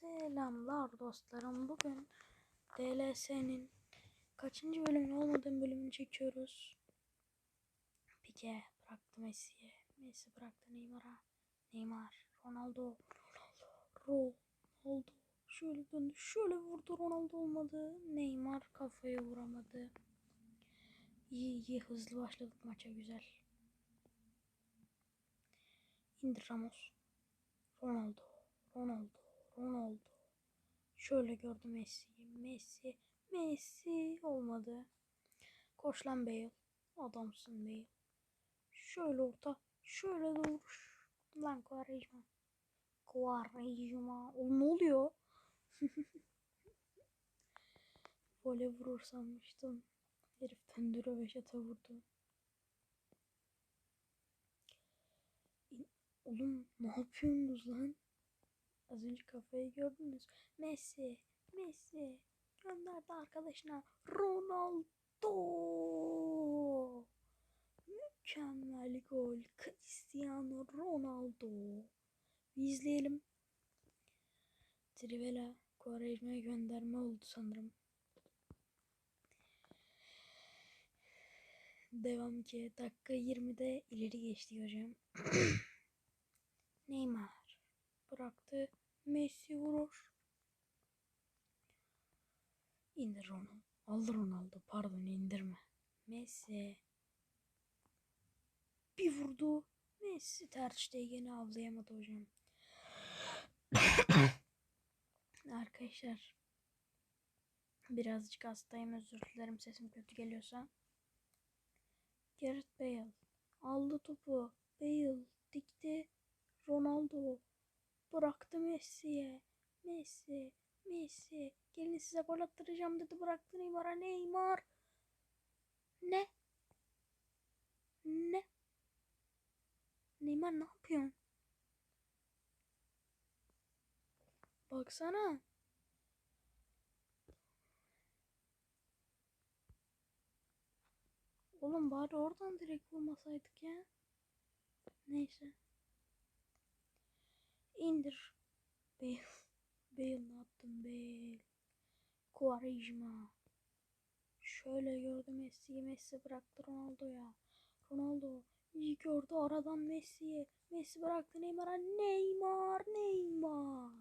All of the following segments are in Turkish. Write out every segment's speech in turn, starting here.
Selamlar dostlarım. Bugün DLS'nin kaçıncı bölümün olmadığım bölümünü çekiyoruz. Pique bıraktı Messi'ye. Messi bıraktı Neymar'a. Neymar, Ronaldo, Ronaldo. Şöyle döndü, şöyle vurdu. Ronaldo olmadı. Neymar kafaya vuramadı. İyi iyi hızlı başladık maça güzel. İndir Ramos. Ronaldo, Ronaldo, Ronaldo. Şöyle gördü Messi'yi. Messi, Messi olmadı. Koş lan Bale. Adamsın Bale. Şöyle orta, şöyle de vuruş. Lan Quaresma. Quaresma. Oğlum ne oluyor? Vole vurur sanmıştım. Herif döndüre ve şata vurdu. Oğlum ne yapıyorsunuz lan? Az önce kafayı gördünüz. Messi, Messi gönderdi arkadaşına Ronaldo. Mükemmel gol. Cristiano Ronaldo. Bir izleyelim. Trivela Quaresma'ya gönderme oldu sanırım. Devam ki dakika 20'de ileri geçti hocam. Neymar bıraktı. Messi vurur. İndir onu. Aldır Ronaldo. Pardon indirme. Messi. Bir vurdu. Messi tercihte avlayamadı hocam. Arkadaşlar. Birazcık hastayım özür dilerim sesim kötü geliyorsa. Gareth Bale aldı topu. Bale dikti. Ronaldo bıraktı Messi'ye. Messi, Messi. Gelin size gol attıracağım dedi. Bıraktı Neymar'a. Neymar. Ne? Ne? Neymar ne yapıyorsun? Baksana. Oğlum bari oradan direkt vurmasaydık ya. Neyse. İndir. Bale. Bale ne yaptın Bale? Quaresma. Şöyle gördü Messi'yi. Messi bıraktı Ronaldo'ya. Ronaldo iyi gördü aradan Messi'yi. Messi bıraktı Neymar'a. Neymar, Neymar.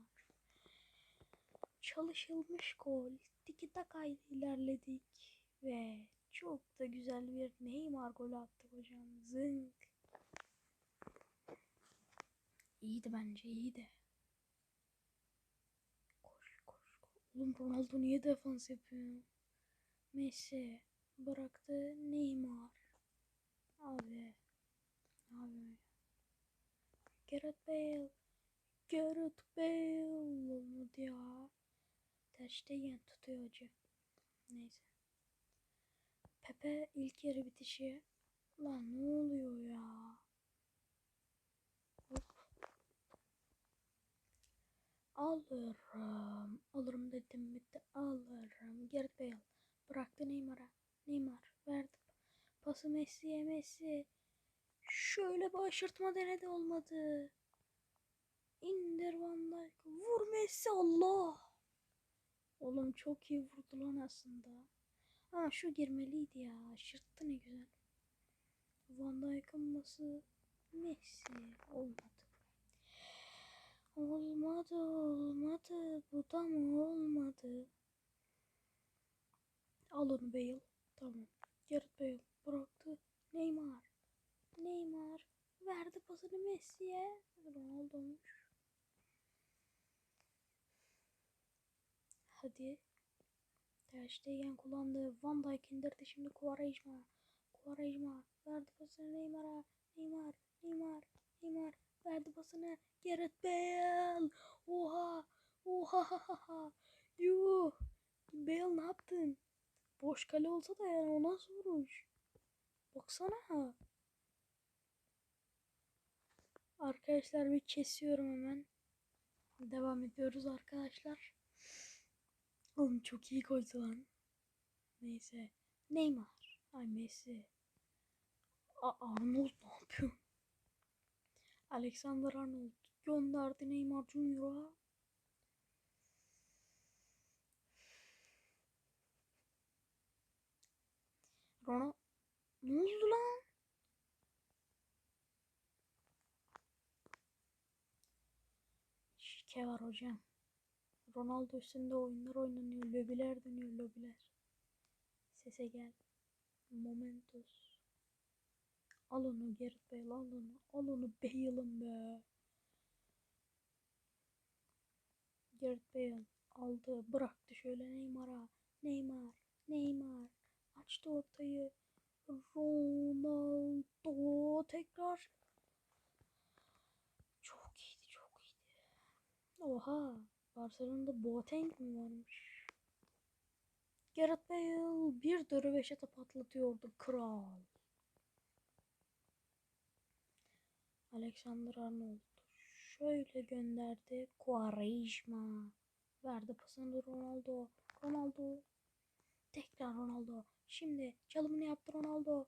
Çalışılmış gol. Tiki takayla ilerledik. Ve çok da güzel bir Neymar golü attık hocam. Zınk. İyiydi bence iyiydi. Koş koş koş. Oğlum Ronaldo niye defans yapıyor? Messi bıraktı Neymar. Abi. Abi. Gareth Bale. Gareth Bale olmadı ya. Terste yen tutuyor acı. Neyse. Pepe ilk yarı bitişi. Lan ne oluyor ya? Alırım. Alırım dedim mi de alırım. Gareth Bale. Bıraktı Neymar'a. Neymar verdi. Pası Messi'ye Messi. Şöyle bir aşırtma denedi olmadı. İndir Van Dijk. Vur Messi Allah. Oğlum çok iyi vurdu lan aslında. Ha şu girmeliydi ya. Aşırttı ne güzel. Van Dijk'ın bası Messi olmadı. Olmadı olmadı. Bu da mı olmadı? Al onu Bale. Tamam. Gareth Bale bıraktı. Neymar. Neymar verdi pasını Messi'ye. Ronaldo'muş. Hadi. Ter kullandı. Van Dijk indirdi şimdi Quaresma. Quaresma verdi pasını Neymar'a. Neymar, Neymar, Neymar verdi pasını. Gareth Bale. Oha. Oha. Yuh. Bale ne yaptın? Boş kale olsa da yani o nasıl vuruş? Baksana. Arkadaşlar bir kesiyorum hemen. Devam ediyoruz arkadaşlar. Oğlum çok iyi koydu lan. Neyse. Neymar. Ay Messi. A Arnold ne yapıyor? Alexander Arnold gönderdi Neymar Junior'a. Ronald ne oldu lan? Şike var hocam. Ronaldo üstünde oyunlar oynanıyor. Lobiler dönüyor lobiler. Sese gel. Momentos. Al onu Gareth Bale al onu. Al onu Bale'ım be. Gareth Bale aldı bıraktı şöyle Neymar'a. Neymar. Neymar. Açtı ortayı. Ronaldo tekrar. Çok iyiydi çok iyiydi. Oha. Barcelona'da Boateng mi varmış? Gareth Bale bir dörü beşe patlatıyordu kral. Alexander Arnold şöyle gönderdi. Quaresma verdi pasını Ronaldo. Ronaldo tekrar Ronaldo. Şimdi çalımını yaptı Ronaldo.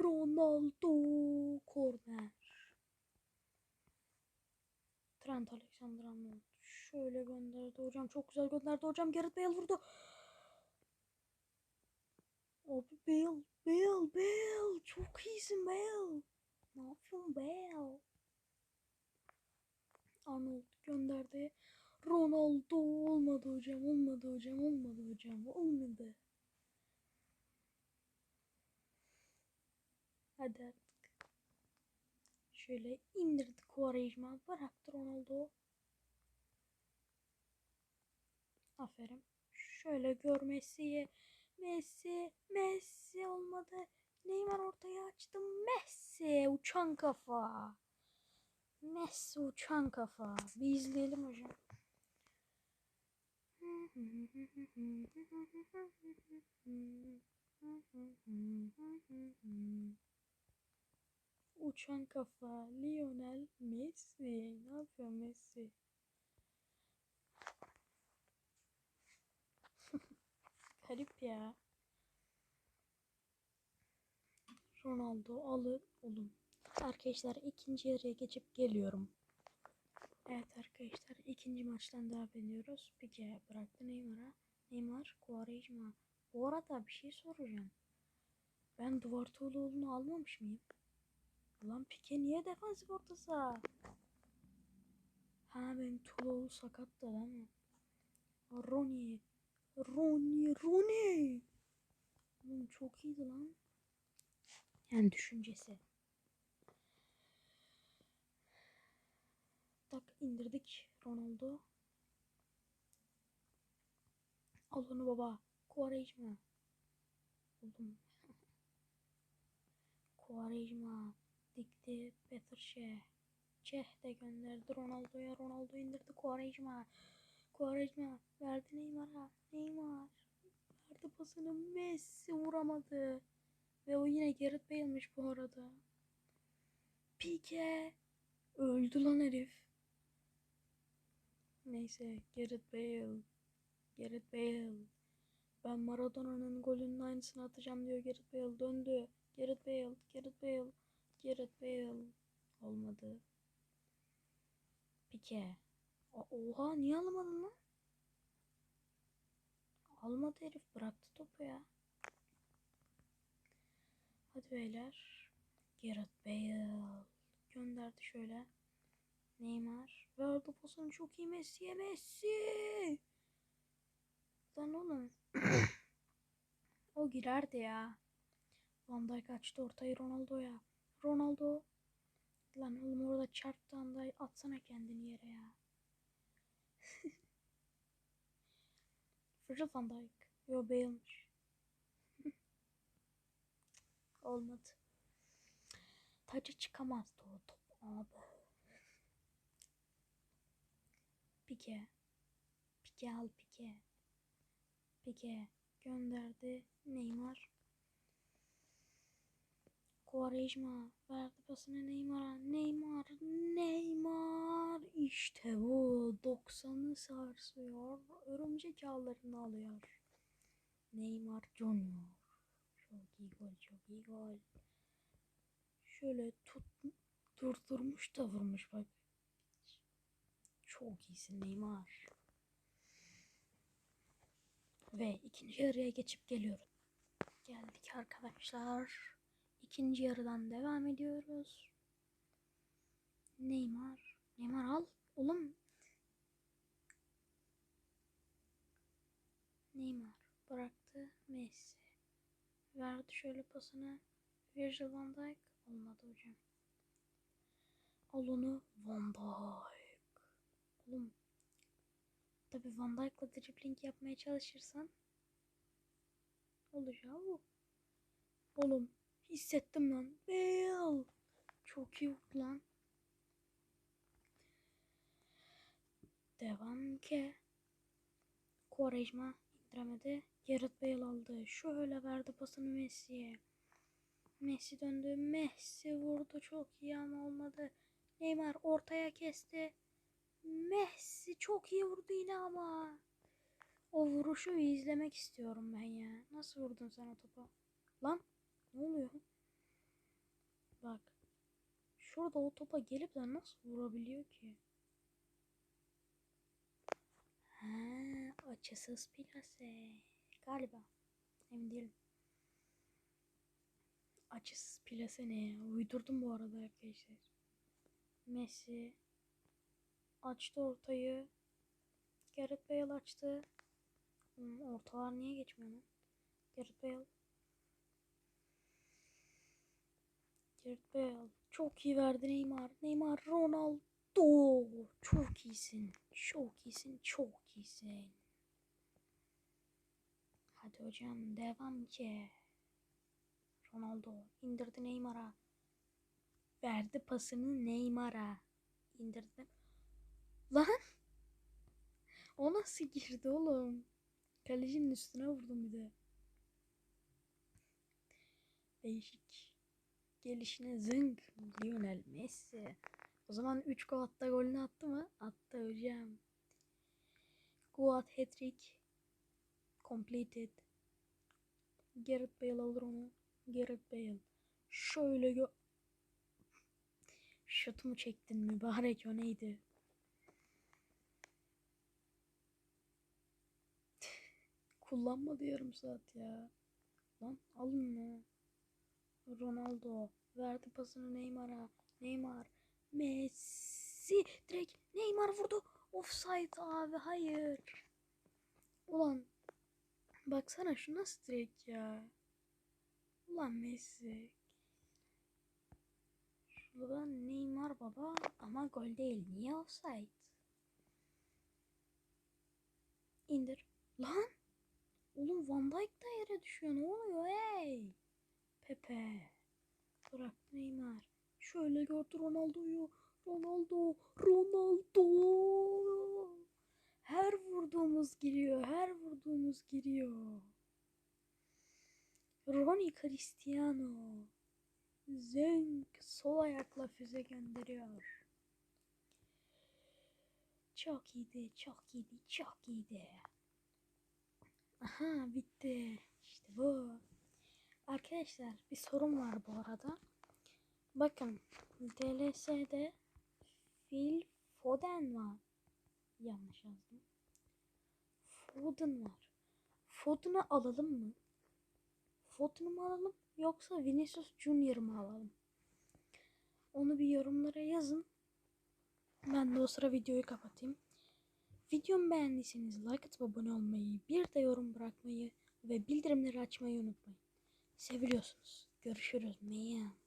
Ronaldo korner. Trent Alexander Arnold şöyle gönderdi hocam. Çok güzel gönderdi hocam. Gareth Bale vurdu. Abi Bale, Bale, Bale. Çok iyisin Bale. Ne yapıyorsun Bale? Arnold gönderdi. Ronaldo olmadı hocam, olmadı hocam, olmadı hocam, olmadı. Hadi artık. Şöyle indirdi Quaresma, bıraktı Ronaldo. Aferin. Şöyle gör. Messi, Messi olmadı. Neymar ortaya açtı. Messi uçan kafa. Messi uçan kafa. Bir izleyelim hocam. Uçan kafa. Lionel Messi. Ne yapıyor Messi? Garip ya. Ronaldo alır oğlum. Arkadaşlar ikinci yarıya geçip geliyorum. Evet arkadaşlar ikinci maçtan devam ediyoruz. Pique bıraktı Neymar'a. Neymar, Quaresma. Bu arada bir şey soracağım. Ben Duvar Tuğluoğlu'nu almamış mıyım? Lan Pique niye defansif orta? Ha benim Tuğluoğlu sakattı değil mi? Ronnie. Ronnie, Ronnie. Oğlum çok iyiydi lan. Yani düşüncesi. Tak indirdik Ronaldo. Al onu baba. Quaresma. Oğlum. Quaresma. Dikti Peterşe. Çeh de gönderdi Ronaldo'ya. Ronaldo indirdi Quaresma. Quaresma verdi Neymar'a. Neymar. Verdi pasını Messi vuramadı. Ve o yine Gareth Bale'miş bu arada. Pique. Öldü lan herif. Neyse Gareth Bale. Gareth Bale. Ben Maradona'nın golünün aynısını atacağım diyor Gareth Bale. Döndü. Gareth Bale. Gareth Bale. Gareth Bale. Olmadı. Pique. Oha niye alamadın lan? Almadı herif bıraktı topu ya. Hadi beyler. Gareth Bale. Gönderdi şöyle. Neymar. Verdi pasını çok iyi Messi'ye. Messi. Lan oğlum. o girerdi ya. Van Dijk açtı ortayı Ronaldo'ya. Ronaldo. Lan oğlum orada çarptı anda atsana kendini yere ya. Virgil van Dijk. Yo Bale'miş. Olmadı. Tacı çıkamazdı o top abi. Pike. Pike al Pike. Pike gönderdi Neymar. Quaresma verdi pasını Neymar'a. Neymar, Neymar. İşte bu. 90'ı sarsıyor. Örümcek ağlarını alıyor. Neymar Junior. Çok iyi gol, çok iyi gol. Şöyle tut, durdurmuş da vurmuş bak. Çok iyisin Neymar. Ve ikinci yarıya geçip geliyorum. geldik arkadaşlar. İkinci yarıdan devam ediyoruz. Neymar. Neymar al. Oğlum. Neymar bıraktı Messi. Verdi şöyle pasını. Virgil van Dijk. Olmadı hocam. Al onu Van Dijk. Oğlum. Tabi Van Dijk'la dribbling yapmaya çalışırsan olacağı bu. Oğlum hissettim lan. Bale. Çok iyi lan. Devam ki. Quaresma indiremedi. Gareth Bale aldı. Şöyle verdi pasını Messi'ye. Messi döndü. Messi vurdu. Çok iyi ama olmadı. Neymar ortaya kesti. Messi çok iyi vurdu yine ama. O vuruşu izlemek istiyorum ben ya. Nasıl vurdun sen o topa? Lan ne oluyor? Bak. Şurada o topa gelip de nasıl vurabiliyor ki? Ha, açısız plase. Galiba. Emin değilim. Açısız plase ne? Uydurdum bu arada arkadaşlar. Messi açtı ortayı. Gareth Bale açtı. Hmm, ortalar niye geçmiyor lan? Gareth Bale. Gareth Bale. Çok iyi verdi Neymar. Neymar Ronaldo. Çok iyisin. Çok iyisin. Çok iyisin. Hadi hocam devam ki. Ronaldo indirdi Neymar'a. Verdi pasını Neymar'a. İndirdi. Lan. O nasıl girdi oğlum? Kalecinin üstüne vurdum bir de. Değişik. Gelişine zınk. Lionel Messi. O zaman 3 gol attı golünü attı mı? Attı hocam. Guat hat-trick. Completed. Gareth Bale alır onu. Gareth Bale. Şöyle gö... Şutumu çektin mübarek o neydi? Kullanmadı yarım saat ya. Lan alın mı? Ronaldo verdi pasını Neymar'a. Neymar. Messi. Direkt Neymar vurdu. Offside abi hayır. Ulan. Baksana şu nasıl direkt ya. Ulan Messi. Şurada Neymar baba ama gol değil. Niye offside? İndir. Lan. Oğlum Van Dijk da yere düşüyor. Ne oluyor hey? Pepe. Bırak Neymar. Şöyle gördü Ronaldo'yu. Ronaldo. Ronaldo. Her vurduğumuz giriyor. Her vurduğumuz giriyor. Ronnie Cristiano. Zenk sol ayakla füze gönderiyor. Çok iyiydi, çok iyiydi, çok iyiydi. Aha bitti. İşte bu. Arkadaşlar bir sorun var bu arada. Bakın DLS'de Phil Foden var. Yanlış yazdım. Foden var. Foden'ı alalım mı? Foden'ı mı alalım yoksa Vinicius Junior mı alalım? Onu bir yorumlara yazın. Ben de o sıra videoyu kapatayım. Videomu beğendiyseniz like atıp abone olmayı, bir de yorum bırakmayı ve bildirimleri açmayı unutmayın. Seviliyorsunuz. Görüşürüz. Meyan.